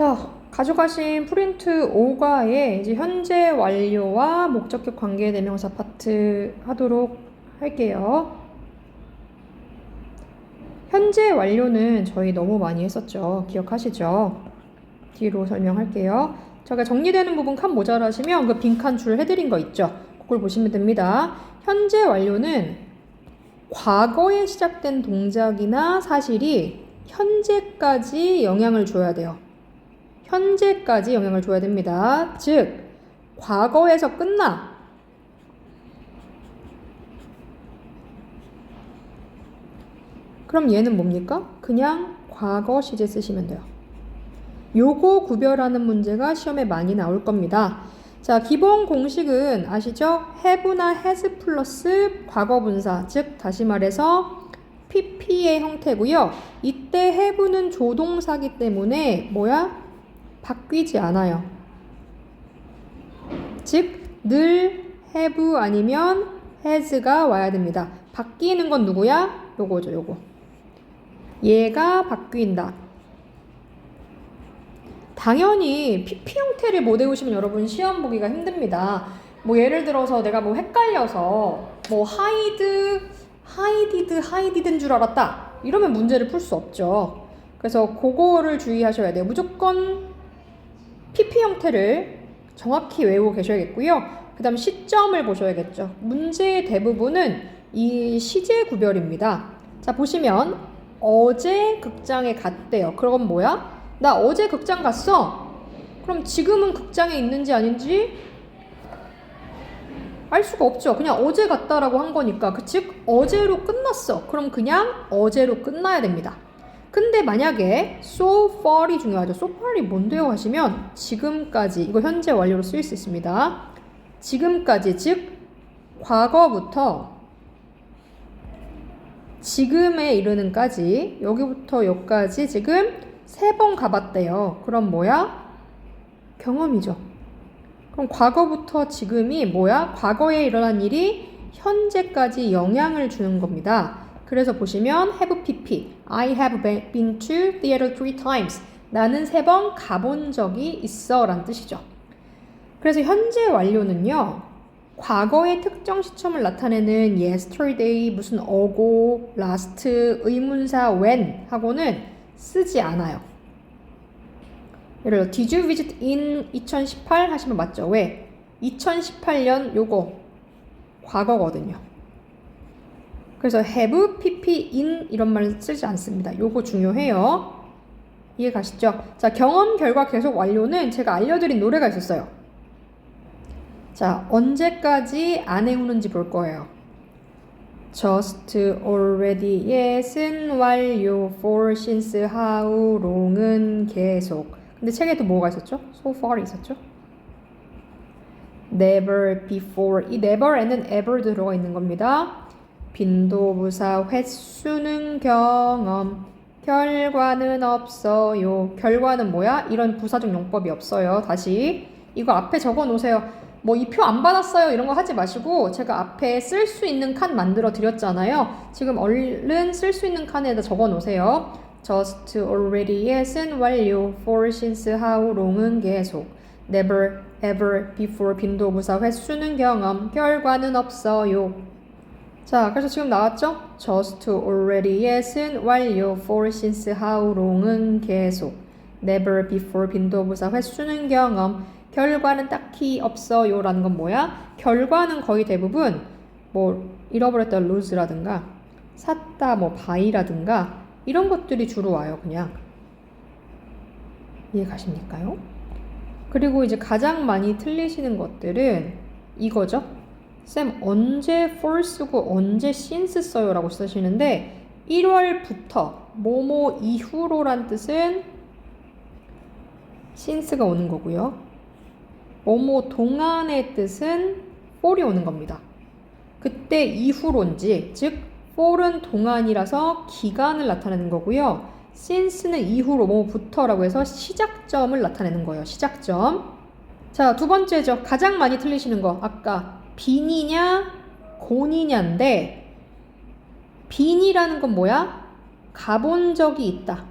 자, 가져가신 프린트 5과에 이제 현재 완료와 목적격 관계 대명사 파트 하도록 할게요. 현재 완료는 저희 너무 많이 했었죠. 기억하시죠? 뒤로 설명할게요. 제가 정리되는 부분 칸 모자라시면 그 빈 칸 줄 해드린 거 있죠? 그걸 보시면 됩니다. 현재 완료는 과거에 시작된 동작이나 사실이 현재까지 영향을 줘야 돼요. 현재까지 영향을 줘야 됩니다. 즉, 과거에서 끝나. 그럼 얘는 뭡니까? 그냥 과거 시제 쓰시면 돼요. 요거 구별하는 문제가 시험에 많이 나올 겁니다. 자, 기본 공식은 아시죠? have나 has 플러스 과거 분사, 즉 다시 말해서 pp의 형태고요. 이때 have는 조동사기 때문에 뭐야? 바뀌지 않아요. 즉 늘 have 아니면 has가 와야 됩니다. 바뀌는 건 누구야? 요거죠, 요거. 얘가 바뀐다. 당연히 PP 형태를 못 외우시면 여러분 시험 보기가 힘듭니다. 뭐 예를 들어서 내가 뭐 헷갈려서 뭐 하이드, 하이디드, 하이디드인 줄 알았다. 이러면 문제를 풀 수 없죠. 그래서 그거를 주의하셔야 돼요. 무조건 PP 형태를 정확히 외우고 계셔야겠고요. 그 다음 시점을 보셔야겠죠. 문제의 대부분은 이 시제 구별입니다. 자, 보시면 어제 극장에 갔대요. 그럼 뭐야? 나 어제 극장 갔어. 그럼 지금은 극장에 있는지 아닌지 알 수가 없죠. 그냥 어제 갔다라고 한 거니까. 그 즉 어제로 끝났어. 그럼 그냥 어제로 끝나야 됩니다. 근데 만약에 so far이 중요하죠. so far이 뭔데요 하시면 지금까지 이거 현재 완료로 쓰일 수 있습니다. 지금까지 즉 과거부터 지금에 이르는까지 여기부터 여기까지 지금 세 번 가봤대요. 그럼 뭐야? 경험이죠. 그럼 과거부터 지금이 뭐야? 과거에 일어난 일이 현재까지 영향을 주는 겁니다. 그래서 보시면 have pp, I have been to theater three times. 나는 세 번 가본 적이 있어 라는 뜻이죠. 그래서 현재 완료는요. 과거의 특정 시점을 나타내는 yesterday, 무슨 어고, last, 의문사 when 하고는 쓰지 않아요. 예를 들어 Did you visit in 2018 하시면 맞죠? 왜? 2018년 요거 과거거든요. 그래서 have, pp, in 이런 말 쓰지 않습니다. 요거 중요해요. 이해 가시죠? 자, 경험 결과 계속 완료는 제가 알려드린 노래가 있었어요. 자, 언제까지 안 해오는지 볼 거예요. just, already, yes은 완료, for, since, how, long은 계속. 근데 책에도 뭐가 있었죠? so far 있었죠? never, before. 이 never에는 ever도 들어가 있는 겁니다. 빈도부사, 횟수는 경험, 결과는 없어요. 결과는 뭐야? 이런 부사적 용법이 없어요. 다시 이거 앞에 적어 놓으세요. 뭐 이 표 안 받았어요 이런 거 하지 마시고 제가 앞에 쓸 수 있는 칸 만들어 드렸잖아요. 지금 얼른 쓸 수 있는 칸에다 적어 놓으세요. just, already, yes은 완료, for, since, how, long은 계속, never, ever, before 빈도부사 횟수는 경험, 결과는 없어요. 자, 그래서 지금 나왔죠? just, already, yes은 완료, for, since, how, long은 계속, never, before 빈도부사 횟수는 경험, 결과는 딱히 없어요 라는 건 뭐야? 결과는 거의 대부분 뭐 잃어버렸다 lose라든가 샀다 뭐 buy라든가 이런 것들이 주로 와요 그냥 이해 가십니까요? 그리고 이제 가장 많이 틀리시는 것들은 이거죠. 쌤 언제 for 쓰고 언제 since 써요 라고 쓰시는데 1월부터 뭐뭐 이후로란 뜻은 since가 오는 거고요. 뭐뭐 동안의 뜻은 for이 오는 겁니다. 그때 이후로인지 즉 for은 동안이라서 기간을 나타내는 거고요. since는 이후로 뭐부터라고 해서 시작점을 나타내는 거예요. 시작점. 자, 두 번째죠. 가장 많이 틀리시는 거. 아까 빈이냐 곤이냐인데 빈이라는 건 뭐야? 가본 적이 있다.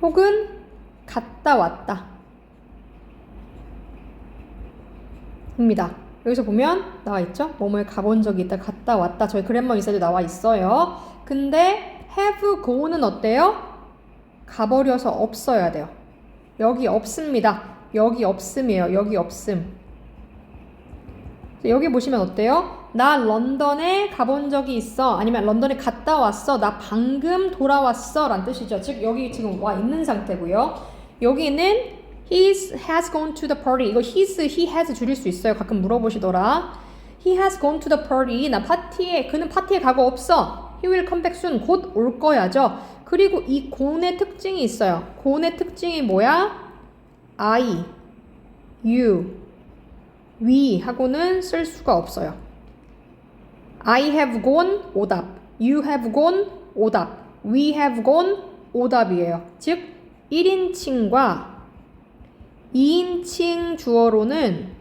혹은 갔다 왔다. 입니다. 여기서 보면 나와 있죠? 뭐뭐에 가본 적이 있다, 갔다 왔다. 저희 그랜머 인사도 나와 있어요. 근데 have go는 어때요? 가버려서 없어야 돼요. 여기 없습니다. 여기 없음이에요. 여기 없음. 여기 보시면 어때요? 나 런던에 가본 적이 있어. 아니면 런던에 갔다 왔어. 나 방금 돌아왔어. 라는 뜻이죠. 즉, 여기 지금 와 있는 상태고요. 여기는 He's has gone to the party. 이거 his, he has 줄일 수 있어요. 가끔 물어보시더라. He has gone to the party. 나 파티에, 그는 파티에 가고 없어. He will come back soon. 곧 올 거야죠. 그리고 이 곤의 특징이 있어요. 곤의 특징이 뭐야? I, you, we 하고는 쓸 수가 없어요. I have gone 오답, you have gone 오답, we have gone 오답이에요. 즉 1인칭과 2인칭 주어로는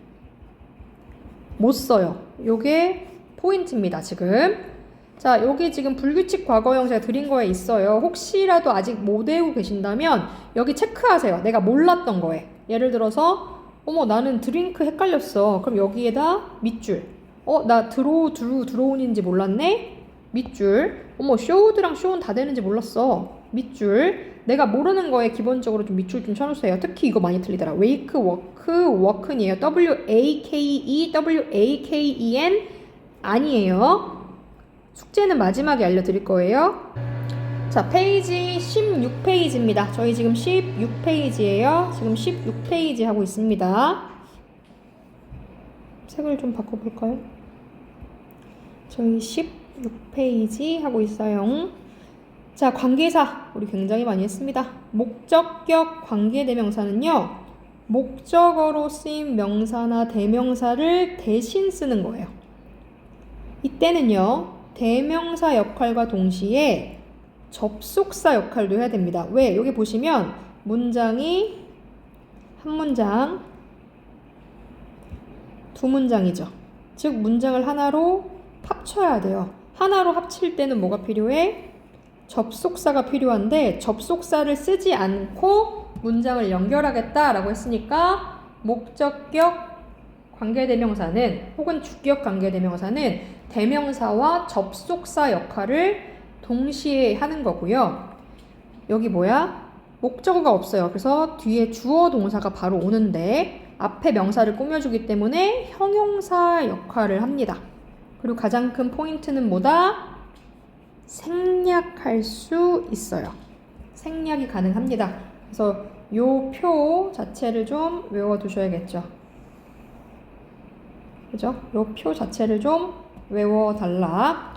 못 써요. 요게 포인트입니다, 지금. 자, 여기 지금 불규칙 과거형 제가 드린 거에 있어요. 혹시라도 아직 못 외우고 계신다면 여기 체크하세요. 내가 몰랐던 거에. 예를 들어서 어머 나는 드링크 헷갈렸어. 그럼 여기에다 밑줄. 어, 나 드로우 드루 드로운인지 몰랐네. 밑줄. 어머 쇼우드랑 쇼운 다 되는지 몰랐어. 밑줄. 내가 모르는 거에 기본적으로 좀 밑줄 좀 쳐주세요. 특히 이거 많이 틀리더라. 웨이크, 워크, 워크이에요. W A K E W A K E N 아니에요. 숙제는 마지막에 알려드릴 거예요. 자, 페이지 16페이지입니다. 저희 지금 16페이지예요. 지금 16페이지 하고 있습니다. 색을 좀 바꿔볼까요? 저희 16페이지 하고 있어요. 자, 관계사. 우리 굉장히 많이 했습니다. 목적격 관계대명사는요. 목적어로 쓰인 명사나 대명사를 대신 쓰는 거예요. 이때는요. 대명사 역할과 동시에 접속사 역할도 해야 됩니다. 왜? 여기 보시면 문장이 한 문장, 두 문장이죠. 즉 문장을 하나로 합쳐야 돼요. 하나로 합칠 때는 뭐가 필요해? 접속사가 필요한데 접속사를 쓰지 않고 문장을 연결하겠다라고 했으니까 목적격 관계대명사는 혹은 주격 관계대명사는 대명사와 접속사 역할을 동시에 하는 거고요. 여기 뭐야? 목적어가 없어요. 그래서 뒤에 주어 동사가 바로 오는데 앞에 명사를 꾸며주기 때문에 형용사 역할을 합니다. 그리고 가장 큰 포인트는 뭐다? 생략할 수 있어요. 생략이 가능합니다. 그래서 요 표 자체를 좀 외워두셔야겠죠. 그죠? 요 표 자체를 좀 외워달라.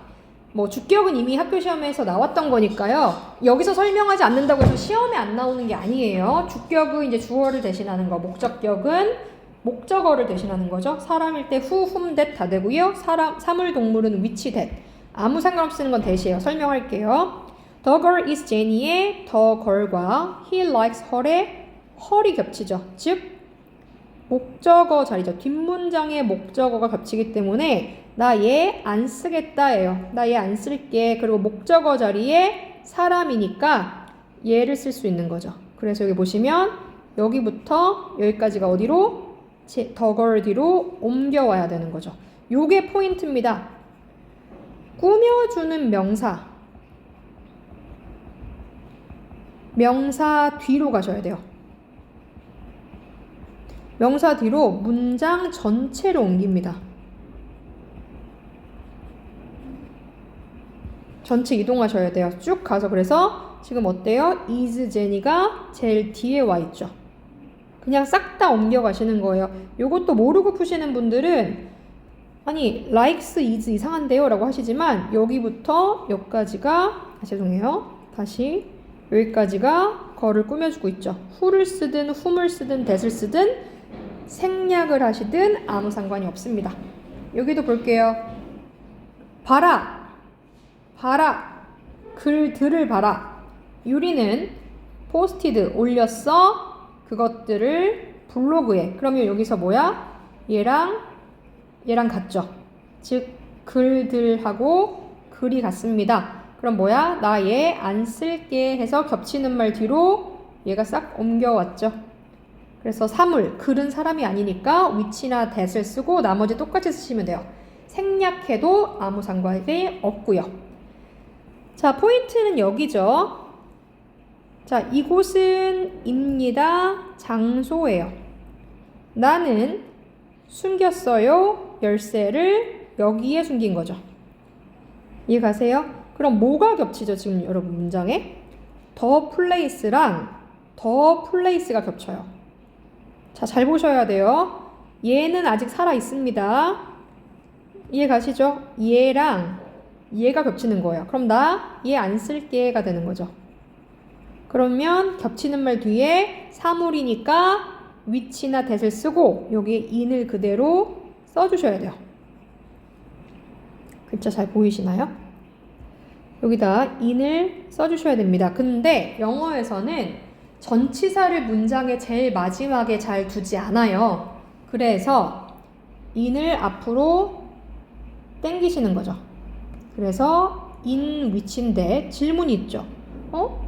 뭐 주격은 이미 학교 시험에서 나왔던 거니까요. 여기서 설명하지 않는다고 해서 시험에 안 나오는 게 아니에요. 주격은 이제 주어를 대신하는 거, 목적격은 목적어를 대신하는 거죠. 사람일 때 후, 훔, that 다 되고요. 사람, 사물, 동물은 which, that. 아무 상관없이 쓰는 건 대시예요. 설명할게요. The girl is Jenny의 the girl과 he likes her의 her이 겹치죠. 즉 목적어 자리죠. 뒷문장의 목적어가 겹치기 때문에 나 얘 안 쓰겠다예요. 나 얘 안 쓸게. 그리고 목적어 자리에 사람이니까 얘를 쓸 수 있는 거죠. 그래서 여기 보시면 여기부터 여기까지가 어디로? 제, 더 girl 뒤로 옮겨와야 되는 거죠. 요게 포인트입니다. 꾸며주는 명사. 명사 뒤로 가셔야 돼요. 명사 뒤로 문장 전체로 옮깁니다. 전체 이동하셔야 돼요. 쭉 가서 그래서 지금 어때요? is 제니가 제일 뒤에 와 있죠. 그냥 싹 다 옮겨 가시는 거예요. 요것도 모르고 푸시는 분들은 아니 likes is 이상한데요 라고 하시지만 여기부터 여기까지가 아, 죄송해요. 다시 여기까지가 거를 꾸며주고 있죠. who를 쓰든 whom을 쓰든 that을 쓰든 생략을 하시든 아무 상관이 없습니다. 여기도 볼게요. 봐라. 봐라. 글들을 봐라. 유리는 포스티드 올렸어. 그것들을 블로그에. 그러면 여기서 뭐야? 얘랑 얘랑 같죠. 즉 글들하고 글이 같습니다. 그럼 뭐야? 나 얘 안 쓸게 해서 겹치는 말 뒤로 얘가 싹 옮겨왔죠. 그래서 사물, 글은 사람이 아니니까 위치나 that을 쓰고 나머지 똑같이 쓰시면 돼요. 생략해도 아무 상관이 없고요. 자, 포인트는 여기죠. 자, 이곳은 입니다. 장소예요. 나는 숨겼어요. 열쇠를 여기에 숨긴 거죠. 이해 가세요? 그럼 뭐가 겹치죠, 지금 여러분 문장에? 더 플레이스랑 더 플레이스가 겹쳐요. 자, 잘 보셔야 돼요. 얘는 아직 살아 있습니다. 이해 가시죠? 얘랑 얘가 겹치는 거예요. 그럼 나 얘 안 쓸게가 되는 거죠. 그러면 겹치는 말 뒤에 사물이니까 위치나 that을 쓰고 여기에 in을 그대로 써주셔야 돼요. 글자 잘 보이시나요? 여기다 in을 써주셔야 됩니다. 근데 영어에서는 전치사를 문장의 제일 마지막에 잘 두지 않아요. 그래서 in을 앞으로 땡기시는 거죠. 그래서 in 위치인데 질문이 있죠. 어?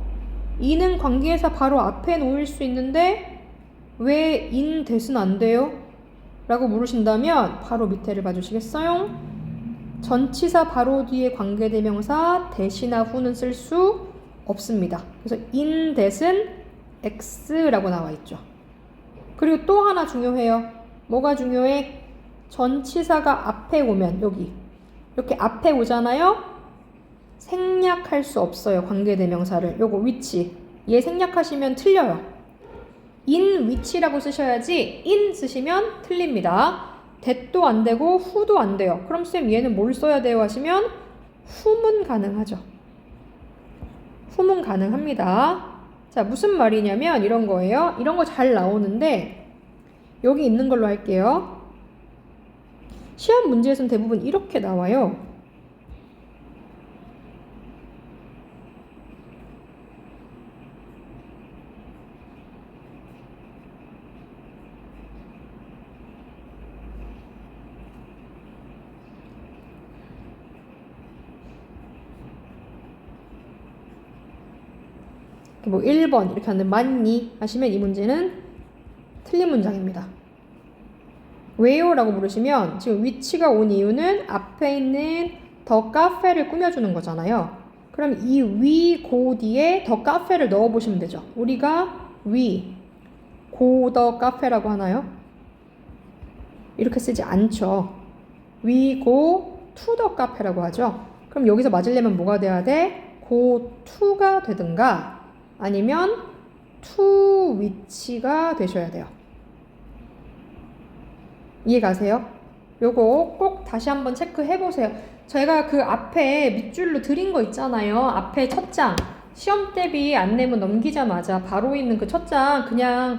in은 관계대사 바로 앞에 놓을 수 있는데 왜 in 대신 안 돼요? 라고 물으신다면 바로 밑에를 봐주시겠어요? 전치사 바로 뒤에 관계대명사 대시나 후는 쓸 수 없습니다. 그래서 in 대신 x라고 나와 있죠. 그리고 또 하나 중요해요. 뭐가 중요해? 전치사가 앞에 오면 여기 이렇게 앞에 오잖아요. 생략할 수 없어요. 관계대명사를. 요거 위치. 얘 생략하시면 틀려요. in 위치라고 쓰셔야지 in 쓰시면 틀립니다. that도 안 되고 who도 안 돼요. 그럼 쌤 얘는 뭘 써야 돼요 하시면 whom은 가능하죠. whom은 가능합니다. 자, 무슨 말이냐면 이런 거예요. 이런 거 잘 나오는데 여기 있는 걸로 할게요. 시험 문제에서는 대부분 이렇게 나와요. 뭐 1번 이렇게 하는데 맞니? 하시면 이 문제는 틀린 문장입니다. 왜요? 라고 물으시면 지금 위치가 온 이유는 앞에 있는 더 카페를 꾸며주는 거잖아요. 그럼 이 위 고 뒤에 더 카페를 넣어보시면 되죠. 우리가 위, 고 더 카페라고 하나요? 이렇게 쓰지 않죠. 위, 고, 투 더 카페라고 하죠. 그럼 여기서 맞으려면 뭐가 돼야 돼? 고, 투가 되든가 아니면 투 위치가 되셔야 돼요. 이해 가세요? 요거 꼭 다시 한번 체크해 보세요. 저희가 그 앞에 밑줄로 드린 거 있잖아요. 앞에 첫 장. 시험 대비 안내문 넘기자마자 바로 있는 그 첫 장 그냥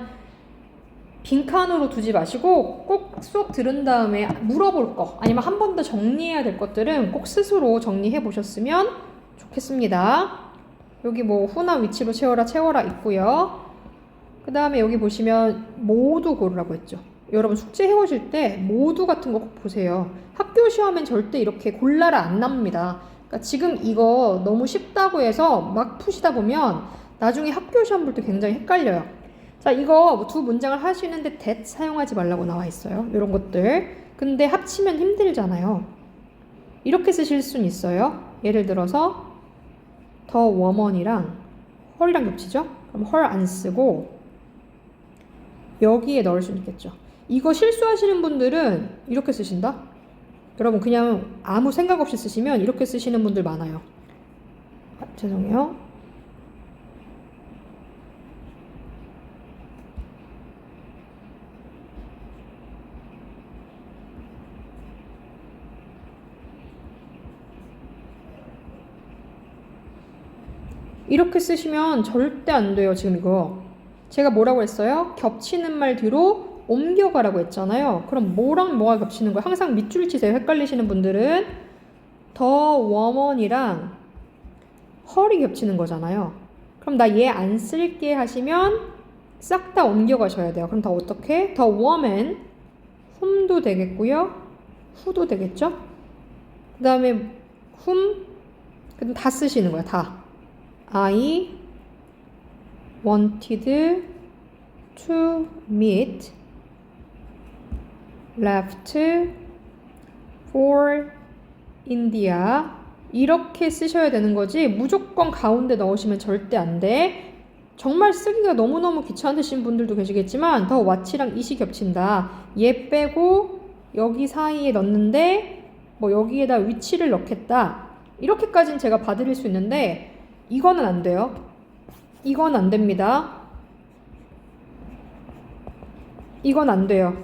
빈칸으로 두지 마시고 꼭 수업 들은 다음에 물어볼 거 아니면 한 번 더 정리해야 될 것들은 꼭 스스로 정리해 보셨으면 좋겠습니다. 여기 뭐 후나 위치로 채워라 채워라 있고요. 그 다음에 여기 보시면 모두 고르라고 했죠. 여러분 숙제 해오실 때 모두 같은 거 꼭 보세요. 학교 시험엔 절대 이렇게 골라라 안 납니다. 그러니까 지금 이거 너무 쉽다고 해서 막 푸시다 보면 나중에 학교 시험 볼 때 굉장히 헷갈려요. 자, 이거 두 문장을 하시는데 that 사용하지 말라고 나와 있어요. 이런 것들. 근데 합치면 힘들잖아요. 이렇게 쓰실 수는 있어요. 예를 들어서 더 워먼이랑 헐이랑 겹치죠? 그럼 헐 안 쓰고 여기에 넣을 수 있겠죠. 이거 실수하시는 분들은 이렇게 쓰신다? 여러분 그냥 아무 생각 없이 쓰시면 이렇게 쓰시는 분들 많아요. 아, 죄송해요. 이렇게 쓰시면 절대 안 돼요, 지금 이거. 제가 뭐라고 했어요? 겹치는 말 뒤로 옮겨가라고 했잖아요. 그럼 뭐랑 뭐가 겹치는 거예요? 항상 밑줄 치세요. 헷갈리시는 분들은 더 워먼이랑 헐이 겹치는 거잖아요. 그럼 나 얘 안 쓸게 하시면 싹 다 옮겨가셔야 돼요. 그럼 다 어떻게? 더 워먼 훔도 되겠고요. 후도 되겠죠? 그 다음에 훔 그럼 다 쓰시는 거예요. 다. I wanted to meet left for India 이렇게 쓰셔야 되는 거지 무조건 가운데 넣으시면 절대 안 돼. 정말 쓰기가 너무너무 귀찮으신 분들도 계시겠지만 더 what이랑 it이 겹친다. 얘 빼고 여기 사이에 넣는데 뭐 여기에다 위치를 넣겠다. 이렇게까지는 제가 봐드릴 수 있는데 이거는 안 돼요. 이건 안 됩니다. 이건 안 돼요.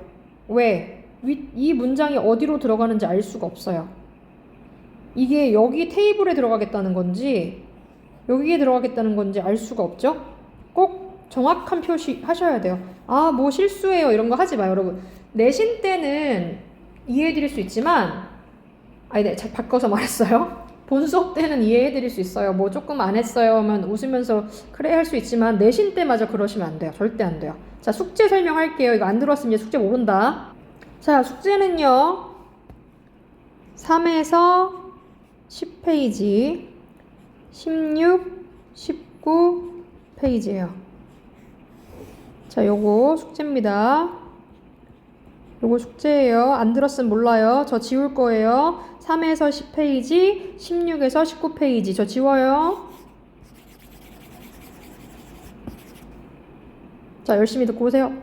왜? 위, 이 문장이 어디로 들어가는지 알 수가 없어요. 이게 여기 테이블에 들어가겠다는 건지 여기에 들어가겠다는 건지 알 수가 없죠? 꼭 정확한 표시 하셔야 돼요. 아, 뭐 실수해요. 이런 거 하지 마요, 여러분. 내신 때는 이해해 드릴 수 있지만 아니, 네, 잘 바꿔서 말했어요. 본 수업 때는 이해해 드릴 수 있어요. 뭐 조금 안 했어요 하면 웃으면서 그래 할 수 있지만 내신 때마저 그러시면 안 돼요. 절대 안 돼요. 자, 숙제 설명할게요. 이거 안 이제 숙제 모른다. 자, 숙제는요. 3에서 10페이지, 16, 19 페이지예요. 자, 요거 숙제입니다. 요거 숙제예요. 안 들었으면 몰라요. 저 지울 거예요. 3에서 10페이지, 16에서 19페이지. 저 지워요. 자, 열심히 듣고 오세요.